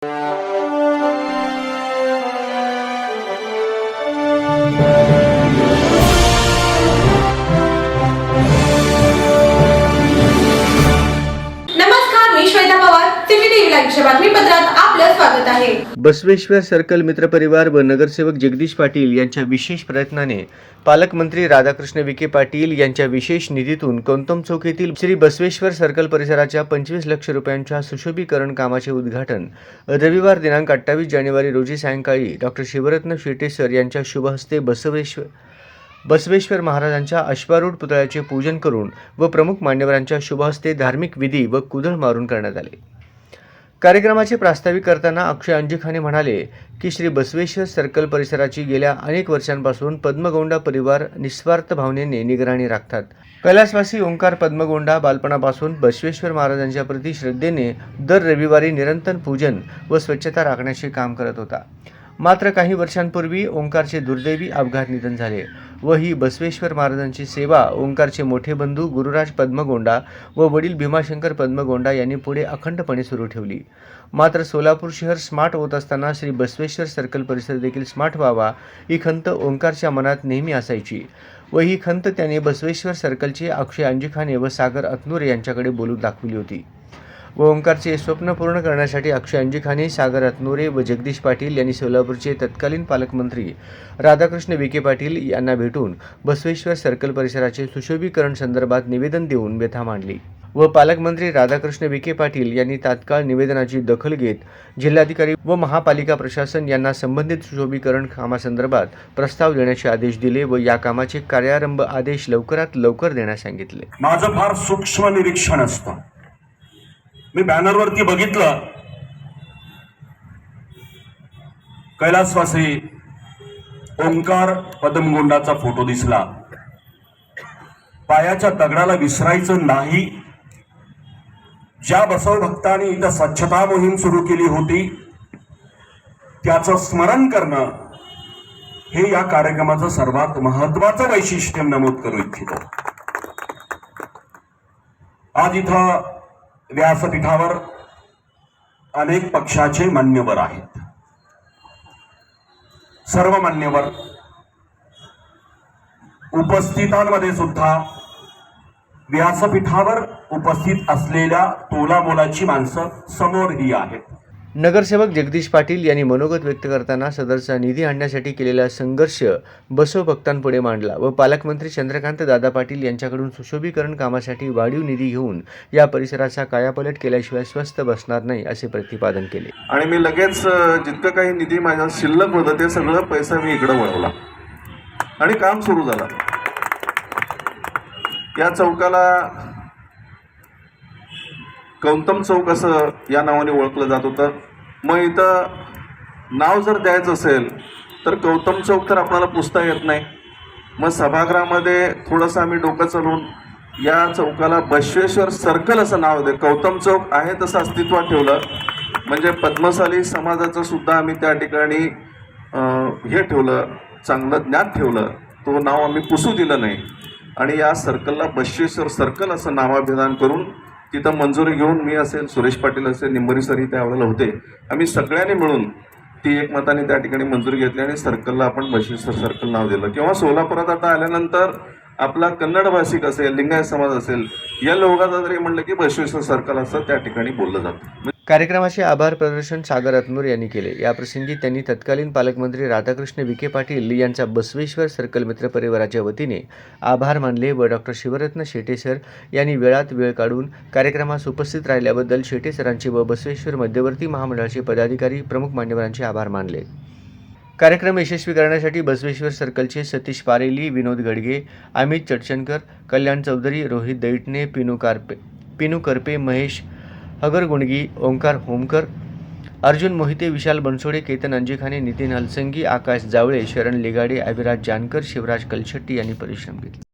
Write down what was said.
Música Basaveshwar circle मित्रपरिवार व नगरसेवक जगदीश पाटील यांच्या विशेष प्रयत्नाने पालकमंत्री राधाकृष्ण विखे पाटील यांच्या विशेष निधीतून कोंतम चौक येथील श्री बसवेश्वर सर्कल परिसराच्या पंचवीस लक्ष रुपयांच्या सुशोभीकरण कामाचे उद्घाटन रविवार दिनांक अठ्ठावीस जानेवारी रोजी सायंकाळी डॉक्टर शिवरत्न शेटे सर यांच्या शुभहस्ते बसवेश्वर बसवेश्वर महाराजांच्या अश्वारूढ पुतळ्याचे पूजन करून व प्रमुख मान्यवरांच्या शुभहस्ते धार्मिक विधी व कुदळ मारून करण्यात आले. कार्यक्रमाचे प्रास्ताविक करताना अक्षय अंजिखाने म्हणाले की श्री बसवेश्वर सर्कल परिसराची गेल्या अनेक वर्षांपासून पद्मगोंडा परिवार निस्वार्थ भावनेने निगराणी राखतात. कैलासवासी ओंकार पद्मगोंडा बालपणापासून बसवेश्वर महाराजांच्या प्रति श्रद्धेने दर रविवारी निरंतर पूजन व स्वच्छता राखण्याचे काम करत होता. मात्र काही वर्षांपूर्वी ओंकारचे दुर्दैवी अपघात निधन झाले व ही बसवेश्वर महाराजांची सेवा ओंकारचे मोठे बंधू गुरुराज पद्मगोंडा व वडील भीमाशंकर पद्मगोंडा यांनी पुढे अखंडपणे सुरू ठेवली. मात्र सोलापूर शहर स्मार्ट होत असताना श्री बसवेश्वर सर्कल परिसर देखील स्मार्ट व्हावा ही खंत ओंकारच्या मनात नेहमी असायची व ही खंत त्याने बसवेश्वर सर्कलचे अक्षय अंजिखाने व सागर अतनुरे यांच्याकडे बोलून दाखवली होती. व ओंकारचे स्वप्न पूर्ण करण्यासाठी अक्षय अंजिखाने सागर अतनुरे व जगदीश पाटील यांनी सोलापूरचे तत्कालीन पालकमंत्री राधाकृष्ण विखे पाटील यांना भेटून बसवेश्वर सर्कल परिसराचे सुशोभीकरण संदर्भात निवेदन देऊन व्यथा मांडली व पालकमंत्री राधाकृष्ण विखे पाटील यांनी तात्काळ निवेदनाची दखल घेत जिल्हाधिकारी व महापालिका प्रशासन यांना संबंधित सुशोभीकरण कामासंदर्भात प्रस्ताव देण्याचे आदेश दिले व या कामाचे कार्यारंभ आदेश लवकरात लवकर देण्यास सांगितले. माझं फार सूक्ष्म निरीक्षण असतं. मी बॅनरवरती बघितलं. कैलासवासी ओंकार पदमगोंडाचा फोटो दिसला. पायाच्या दगडाला विसरायचं नाही. ज्या बसव भक्तांनी इथं स्वच्छता मोहीम सुरू केली होती त्याचं स्मरण करणं हे या कार्यक्रमाचं सर्वात महत्वाचं वैशिष्ट्य नमूद करू इच्छितो. आज इथं व्यासपीठावर अनेक पक्षाचे मान्यवर आहेत. सर्व मान्यवर उपस्थितांमध्ये सुद्धा व्यासपीठावर उपस्थित असलेल्या तोलामोलाची माणसं समोर ही आहेत. नगरसेवक जगदीश पाटील यांनी मनोगत व्यक्त करताना सदरचा निधी आणण्यासाठी केलेला संघर्ष बसव भक्तांपुढे मांडला व पालकमंत्री चंद्रकांत दादा पाटील यांच्याकडून सुशोभीकरण कामासाठी वाढीव निधी घेऊन या परिसराचा कायापलट केल्याशिवाय स्वस्त बसणार नाही असे प्रतिपादन केले. आणि मी लगेच जितकं काही निधी माझ्या शिल्लक होतं ते सगळं पैसा मी इकडं वळवला. आणि काम सुरू झालं. या चौकाला गौतम चौक असं या नावाने ओळखलं जात होतं. मग इथं नाव जर द्यायचं असेल तर गौतम चौक तर आपल्याला पुसता येत नाही. मग सभागृहामध्ये थोडंसं आम्ही डोकं चालवून या चौकाला बसवेश्वर सर्कल असं नाव दे गौतम चौक आहे तसं अस्तित्वात ठेवलं. म्हणजे पद्मशाली समाजाचं सुद्धा आम्ही त्या ठिकाणी हे ठेवलं चांगलं ज्ञान ठेवलं. तो नाव आम्ही पुसू दिलं नाही. आणि या सर्कलला बसवेश्वर सर्कल असं नामाभिधान करून तिथं मंजुरी घेऊन मी असेल सुरेश पाटील असेल निंबरी सरही त्यावेळेला होते. आम्ही सगळ्यांनी मिळून ती एकमताने त्या ठिकाणी मंजुरी घेतली आणि सर्कलला आपण बसवेश्वर सर्कल नाव दिलं. किंवा सोलापुरात आता आल्यानंतर आपला कन्नड भाषिक असेल लिंगायत समाज असेल या लोकांचा जरी म्हणलं की बसवेश्वर सर्कल असं त्या ठिकाणी बोललं जातं. कार्यक्रमाचे आभार प्रदर्शन सागर अतनूर यांनी केले. याप्रसंगी त्यांनी तत्कालीन पालकमंत्री राधाकृष्ण विखे पाटील यांचा बसवेश्वर सर्कल मित्र परिवाराच्या वतीने आभार मानले व डॉक्टर शिवरत्न शेटे सर यांनी वेळात वेळ काढून कार्यक्रमास उपस्थित राहिल्याबद्दल शेटे सरांचे व बसवेश्वर मध्यवर्ती महामंडळाचे पदाधिकारी प्रमुख मान्यवरांचे आभार मानले. कार्यक्रम यशस्वी करण्यासाठी बसवेश्वर सर्कलचे सतीश पारेली विनोद गडगे अमित चडचणकर कल्याण चौधरी रोहित दैटणे पिनू कारपे पिनू करपे महेश हगर गुणगी ओंकार होमकर अर्जुन मोहिते विशाल बनसोडे केतन अंजिखाने नितीन हलसंगी आकाश जावळे शरण लिगाडे अविराज जानकर शिवराज कलशेट्टी यांनी परिश्रम घेतले.